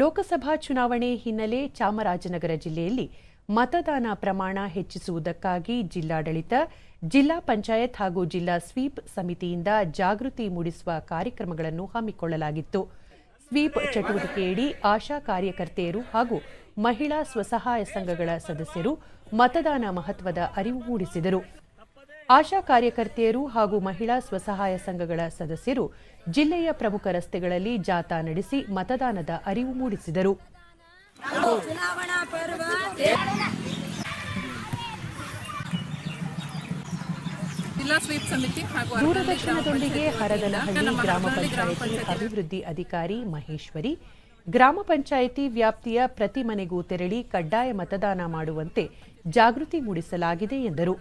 ಲೋಕಸಭಾ ಚುನಾವಣೆ ಹಿನ್ನೆಲೆ ಚಾಮರಾಜನಗರ ಜಿಲ್ಲೆಯಲ್ಲಿ ಮತದಾನ ಪ್ರಮಾಣ ಹೆಚ್ಚಿಸುವುದಕ್ಕಾಗಿ ಜಿಲ್ಲಾಡಳಿತ, ಜಿಲ್ಲಾ ಪಂಚಾಯತ್ ಹಾಗೂ ಜಿಲ್ಲಾ ಸ್ವೀಪ್ ಸಮಿತಿಯಿಂದ ಜಾಗೃತಿ ಮೂಡಿಸುವ ಕಾರ್ಯಕ್ರಮಗಳನ್ನು ಹಮ್ಮಿಕೊಳ್ಳಲಾಗಿತ್ತು. ಸ್ವೀಪ್ ಚಟುವಟಿಕೆಯಡಿ ಆಶಾ ಕಾರ್ಯಕರ್ತೆಯರು ಹಾಗೂ ಮಹಿಳಾ ಸ್ವಸಹಾಯ ಸಂಘಗಳ ಸದಸ್ಯರು ಮತದಾನ ಮಹತ್ವದ ಅರಿವು ಮೂಡಿಸಿದರು. ಆಶಾ ಕಾರ್ಯಕರ್ತೆಯರು ಹಾಗೂ ಮಹಿಳಾ ಸ್ವಸಹಾಯ ಸಂಘಗಳ ಸದಸ್ಯರು ಜಿಲ್ಲೆಯ ಪ್ರಮುಖ ರಸ್ತೆಗಳಲ್ಲಿ ಜಾಥಾ ನಡೆಸಿ ಮತದಾನದ ಅರಿವು ಮೂಡಿಸಿದರು ದೂರದರ್ಶನದೊಂದಿಗೆ ಹರದನಹಳ್ಳಿ ಗ್ರಾಮ ಪಂಚಾಯಿತಿ ಅಭಿವೃದ್ಧಿ ಅಧಿಕಾರಿ ಮಹೇಶ್ವರಿ ಗ್ರಾಮ ಪಂಚಾಯಿತಿ ವ್ಯಾಪ್ತಿಯ ಪ್ರತಿ ಮನೆಗೂ ತೆರಳಿ ಕಡ್ಡಾಯ ಮತದಾನ ಮಾಡುವಂತೆ ಜಾಗೃತಿ ಮೂಡಿಸಲಾಗಿದೆ ಎಂದರು.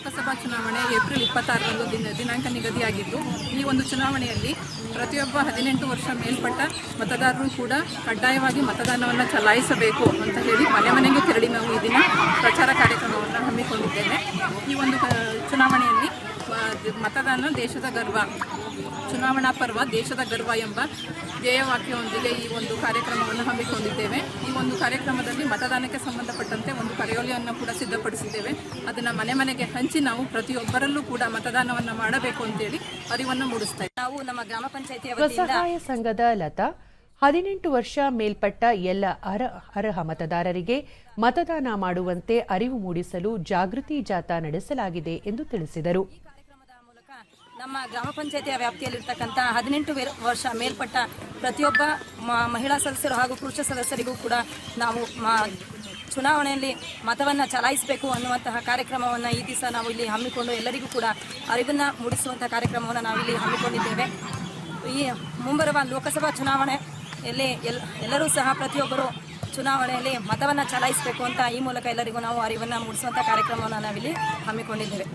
ಲೋಕಸಭಾ ಚುನಾವಣೆ ಏಪ್ರಿಲ್ ಇಪ್ಪತ್ತಾರರಂದು ದಿನ ದಿನಾಂಕ ನಿಗದಿಯಾಗಿದ್ದು, ಈ ಒಂದು ಚುನಾವಣೆಯಲ್ಲಿ ಪ್ರತಿಯೊಬ್ಬ ಹದಿನೆಂಟು ವರ್ಷ ಮೇಲ್ಪಟ್ಟ ಮತದಾರರು ಕೂಡ ಕಡ್ಡಾಯವಾಗಿ ಮತದಾನವನ್ನು ಚಲಾಯಿಸಬೇಕು ಅಂತ ಹೇಳಿ ಮನೆ ಮನೆಗೆ ತೆರಳಿ ನಾವು ಈ ದಿನ ಪ್ರಚಾರ ಕಾರ್ಯಕ್ರಮವನ್ನು ಹಮ್ಮಿಕೊಂಡಿದ್ದೇವೆ. ಈ ಒಂದು ಚುನಾವಣೆಯಲ್ಲಿ ಮತದಾನ ದೇಶದ ಗರ್ವ. ಚುನಾವಣಾ ಪರ್ವ ದೇಶದ ಗರ್ವ ಎಂಬ ಧ್ಯೇಯವಾಕ್ಯದೊಂದಿಗೆ ಈ ಒಂದು ಕಾರ್ಯಕ್ರಮವನ್ನು ಹಮ್ಮಿಕೊಂಡಿದ್ದೇವೆ. ಈ ಒಂದು ಕಾರ್ಯಕ್ರಮದಲ್ಲಿ ಮತದಾನಕ್ಕೆ ಸಂಬಂಧಪಟ್ಟಂತೆ ಒಂದು ಕರೆಯೋಲಿಯನ್ನು ಕೂಡ ಸಿದ್ಧಪಡಿಸಿದ್ದೇವೆ. ಅದನ್ನು ಮನೆ ಮನೆಗೆ ಹಂಚಿ ನಾವು ಪ್ರತಿಯೊಬ್ಬರಲ್ಲೂ ಕೂಡ ಮತದಾನವನ್ನು ಮಾಡಬೇಕು ಅಂತೇಳಿ ಅರಿವನ್ನು ಮೂಡಿಸ್ತಾ. ನಾವು ನಮ್ಮ ಗ್ರಾಮ ಪಂಚಾಯಿತಿಯ ಸ್ವಸಹಾಯ ಸಂಘದ ಲತಾ ಹದಿನೆಂಟು ವರ್ಷ ಮೇಲ್ಪಟ್ಟ ಎಲ್ಲ ಅರ- ಅರ್ಹ ಮತದಾರರಿಗೆ ಮತದಾನ ಮಾಡುವಂತೆ ಅರಿವು ಮೂಡಿಸಲು ಜಾಗೃತಿ ಜಾಥಾ ನಡೆಸಲಾಗಿದೆ ಎಂದು ತಿಳಿಸಿದರು. ನಮ್ಮ ಗ್ರಾಮ ಪಂಚಾಯಿತಿಯ ವ್ಯಾಪ್ತಿಯಲ್ಲಿರ್ತಕ್ಕಂಥ ಹದಿನೆಂಟು ವರ್ಷ ಮೇಲ್ಪಟ್ಟ ಪ್ರತಿಯೊಬ್ಬ ಮಹಿಳಾ ಸದಸ್ಯರು ಹಾಗೂ ಪುರುಷ ಸದಸ್ಯರಿಗೂ ಕೂಡ ನಾವು ಚುನಾವಣೆಯಲ್ಲಿ ಮತವನ್ನು ಚಲಾಯಿಸಬೇಕು ಅನ್ನುವಂತಹ ಕಾರ್ಯಕ್ರಮವನ್ನು ಈ ದಿವಸ ನಾವು ಇಲ್ಲಿ ಹಮ್ಮಿಕೊಂಡು ಎಲ್ಲರಿಗೂ ಕೂಡ ಅರಿವನ್ನು ಮೂಡಿಸುವಂಥ ಕಾರ್ಯಕ್ರಮವನ್ನು ನಾವು ಇಲ್ಲಿ ಹಮ್ಮಿಕೊಂಡಿದ್ದೇವೆ. ಈ ಮುಂಬರುವ ಲೋಕಸಭಾ ಚುನಾವಣೆಯಲ್ಲಿ ಎಲ್, ಎಲ್ಲರೂ ಸಹ ಪ್ರತಿಯೊಬ್ಬರು ಚುನಾವಣೆಯಲ್ಲಿ ಮತವನ್ನು ಚಲಾಯಿಸಬೇಕು ಅಂತ ಈ ಮೂಲಕ ಎಲ್ಲರಿಗೂ ನಾವು ಅರಿವನ್ನು ಮೂಡಿಸುವಂಥ ಕಾರ್ಯಕ್ರಮವನ್ನು ನಾವಿಲ್ಲಿ ಹಮ್ಮಿಕೊಂಡಿದ್ದೇವೆ.